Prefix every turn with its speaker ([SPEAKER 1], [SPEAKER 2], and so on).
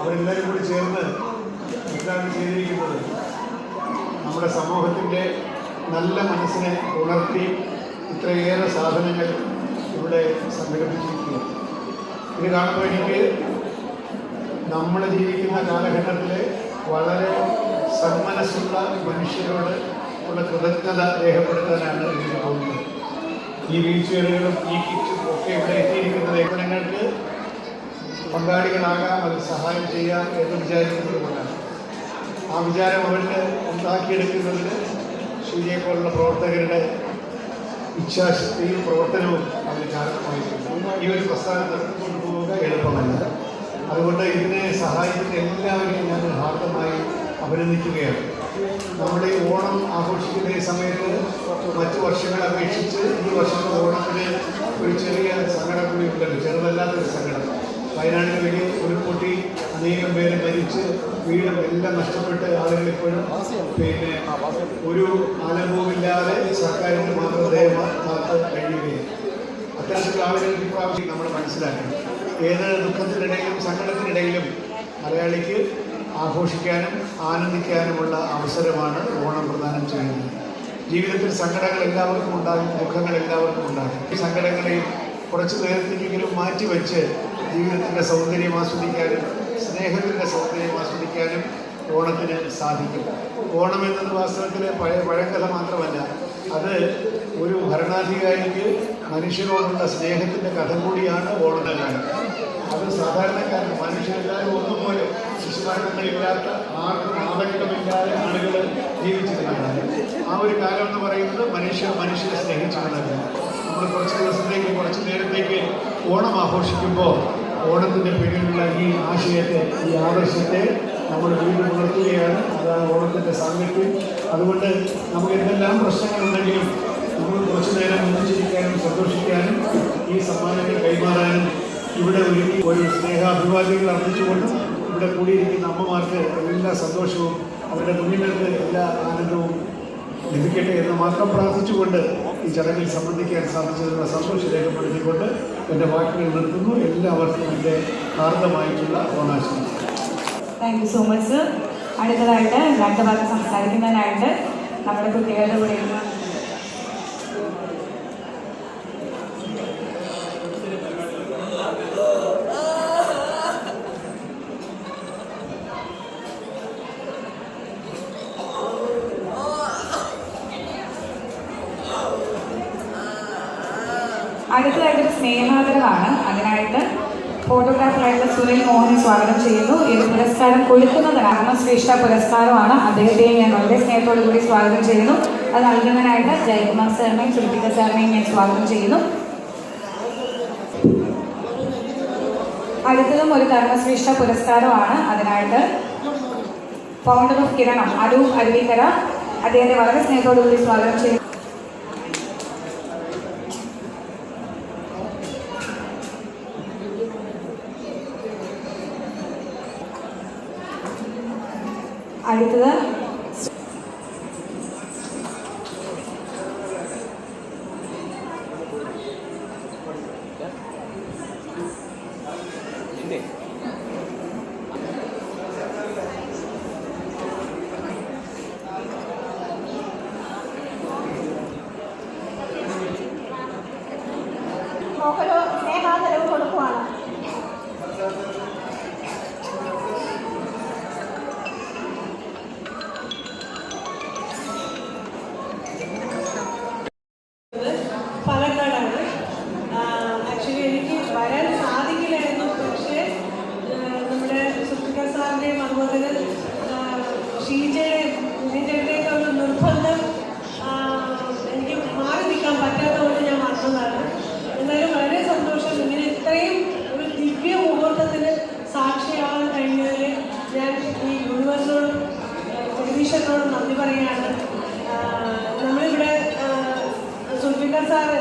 [SPEAKER 1] അവരെല്ലാവരും കൂടി ചേർന്ന് എന്താണ് ചെയ്തിരിക്കുന്നത്. നമ്മുടെ സമൂഹത്തിന്റെ നല്ല മനസ്സിനെ ഉണർത്തി ഇത്രയേറെ സാധനങ്ങൾ ഇവിടെ സംഘടിപ്പിച്ചിരിക്കുകയാണ് ഇത് കാണുമ്പോൾ എനിക്ക് നമ്മൾ ജീവിക്കുന്ന കാലഘട്ടത്തിൽ വളരെ സന്മനസ്സുള്ള മനുഷ്യരോട് ഉള്ള കൃതജ്ഞത രേഖപ്പെടുത്താനാണ് എനിക്ക് തോന്നുന്നത്. ഈ വീൽ ചെയറുകളും ഈ കിറ്റും ഒക്കെ ഇവിടെ എത്തിയിരിക്കുന്ന ലേഖനങ്ങൾക്ക് പങ്കാളികളാകാം അവർ സഹായം ചെയ്യാം എന്ന് വിചാരിക്കുന്നതുകൊണ്ടാണ്. ആ വിചാരം അവർക്ക് ഉണ്ടാക്കിയെടുക്കുന്നതിന് സൂര്യയെ പോലുള്ള പ്രവർത്തകരുടെ ഇച്ഛാശക്തിയും പ്രവർത്തനവും അതിന് കാരണമായിട്ടുണ്ട്. ഈ ഒരു പ്രസ്ഥാനം കൊണ്ടുപോവുക പോവുക എളുപ്പമല്ല. അതുകൊണ്ട് ഇതിനെ സഹായിക്കുന്ന എല്ലാവരെയും ഞാൻ ഹാർദമായി അഭിനന്ദിക്കുകയാണ്. നമ്മുടെ ഈ ഓണം ആഘോഷിക്കുന്ന ഈ സമയത്ത് മറ്റു വർഷങ്ങളെ അപേക്ഷിച്ച് ഈ വർഷത്തെ ഓണത്തിന് ഒരു ചെറിയ സങ്കടം കൂടി ഉണ്ടല്ലോ. ചെറുതല്ലാത്തൊരു സങ്കടം. വയനാടിന് വലിയ ഉരുൾപൊട്ടി അനേകം പേര് മരിച്ച് വീടും എല്ലാം നഷ്ടപ്പെട്ട് ആളുകൾ ഇപ്പോഴും പിന്നെ ഒരു ആലംബവുമില്ലാതെ സർക്കാരിന്റെ മാത്രം കഴിയുകയാണ്. അത്തരത്തിലുള്ള ആളുകൾക്ക് ഇപ്രാവശ്യം നമ്മൾ മനസ്സിലാക്കണം ഏത് ദുഃഖത്തിനിടയിലും സങ്കടത്തിനിടയിലും മലയാളിക്ക് ആഘോഷിക്കാനും ആനന്ദിക്കാനുമുള്ള അവസരമാണ് ഓണം പ്രദാനം ചെയ്യുന്നത്. ജീവിതത്തിൽ സങ്കടങ്ങൾ എല്ലാവർക്കും ഉണ്ടാകും ദുഃഖങ്ങൾ എല്ലാവർക്കും ഉണ്ടാകും. ഈ സങ്കടങ്ങളെയും കുറച്ച് നേരത്തേക്കെങ്കിലും മാറ്റിവെച്ച് ജീവിതത്തിന്റെ സൗന്ദര്യം ആസ്വദിക്കാനും സ്നേഹത്തിന്റെ സൗന്ദര്യം ആസ്വദിക്കാനും ഓണത്തിന് സാധിക്കും. ഓണം എന്നത് വാസ്തവത്തിൽ പഴയ പഴങ്കഥ മാത്രമല്ല അത് ഒരു ഭരണാധികാരിക്ക് മനുഷ്യരോടുള്ള സ്നേഹത്തിന്റെ കഥ കൂടിയാണ് ഓണക്കാലം അത് സാധാരണക്കാരൻ മനുഷ്യരെല്ലാവരും ഒന്നുപോലെ ശിശുമരണങ്ങളില്ലാത്ത ആർക്കും ആതങ്കമില്ലാതെ ആളുകൾ ജീവിച്ചിരുന്നതാണ്. ആ ഒരു കാലം എന്ന് പറയുന്നത് മനുഷ്യ മനുഷ്യരെ സ്നേഹിച്ചിരുന്നതാണ്. നമ്മൾ കുറച്ച് ദിവസത്തേക്ക് കുറച്ച് നേരത്തേക്ക് ഓണം ആഘോഷിക്കുമ്പോൾ ഓണത്തിന്റെ പേരിലുള്ള ഈ ആശയത്തെ ഈ ആദർശത്തെ നമ്മൾ വീണ്ടും പുലർത്തുകയാണ്. അതാണ് ഓണത്തിന്റെ സാങ്കത്യം അതുകൊണ്ട് നമുക്ക് എന്തെല്ലാം പ്രശ്നങ്ങളുണ്ടെങ്കിലും നമ്മൾ കുറച്ചു നേരം ഒന്നിച്ചിരിക്കാനും സന്തോഷിക്കാനും ഈ സമ്മാനങ്ങൾ കൈമാറാനും ഇവിടെ ഒരുക്കി ഒരു സ്നേഹാഭിവാദ്യങ്ങൾ അർപ്പിച്ചുകൊണ്ട് ഇവിടെ കൂടിയിരിക്കുന്ന അമ്മമാർക്ക് എല്ലാ സന്തോഷവും അവരുടെ കുഞ്ഞുങ്ങൾക്ക് എല്ലാ ആനന്ദവും ലഭിക്കട്ടെ എന്ന് മാത്രം പ്രാർത്ഥിച്ചുകൊണ്ട് ഈ ചടങ്ങിൽ സംബന്ധിക്കാൻ സാധിച്ചതിനുള്ള സന്തോഷം രേഖപ്പെടുത്തിക്കൊണ്ട് എന്റെ വാക്കുകൾ നിർത്തുന്നു. എല്ലാവർക്കും എന്റെ ഹാർദമായിട്ടുള്ള ഓണാശംസ
[SPEAKER 2] താങ്ക് യു സോ മച്ച് അടുത്തതായിട്ട് രണ്ട് ഭാഗം സംസാരിക്കുന്നതിനായിട്ട് നമ്മുടെ കുട്ടികളുടെ കൂടെ അടുത്തതായിട്ട് സ്നേഹാദരമാണ് അതിനായിട്ട് ഫോട്ടോഗ്രാഫറായിട്ട് സുനിൽ മോഹനെ സ്വാഗതം ചെയ്യുന്നു. ഇത് പുരസ്കാരം കൊടുക്കുന്നത് ആത്മശ്രേഷ്ഠ പുരസ്കാരമാണ് അദ്ദേഹത്തെയും ഞാൻ വളരെ സ്നേഹത്തോടു കൂടി സ്വാഗതം ചെയ്യുന്നു. അത് നൽകുന്നതിനായിട്ട് ജയകുമാർ സാറിനെയും സുൽപിക സാറിനെയും ഞാൻ സ്വാഗതം ചെയ്യുന്നു. അടുത്തതും ഒരു കർമ്മശ്രേഷ്ഠ പുരസ്കാരമാണ് അതിനായിട്ട് ഫൗണ്ടർ ഓഫ് കിരണം അരൂപ് അരുവിക്കര. അദ്ദേഹത്തെ വളരെ സ്നേഹത്തോടു കൂടി സ്വാഗതം ചെയ്യുന്നു. അടുത്തത്
[SPEAKER 3] മോഹനോ സ്നേഹാദരവ് കൊടുക്കുവാണ്.
[SPEAKER 4] പാലക്കാടാണ് ജഗദീശനോടും നന്ദി പറയുകയാണ്. നമ്മളിവിടെ സുൽഫിക്കർ സാറ്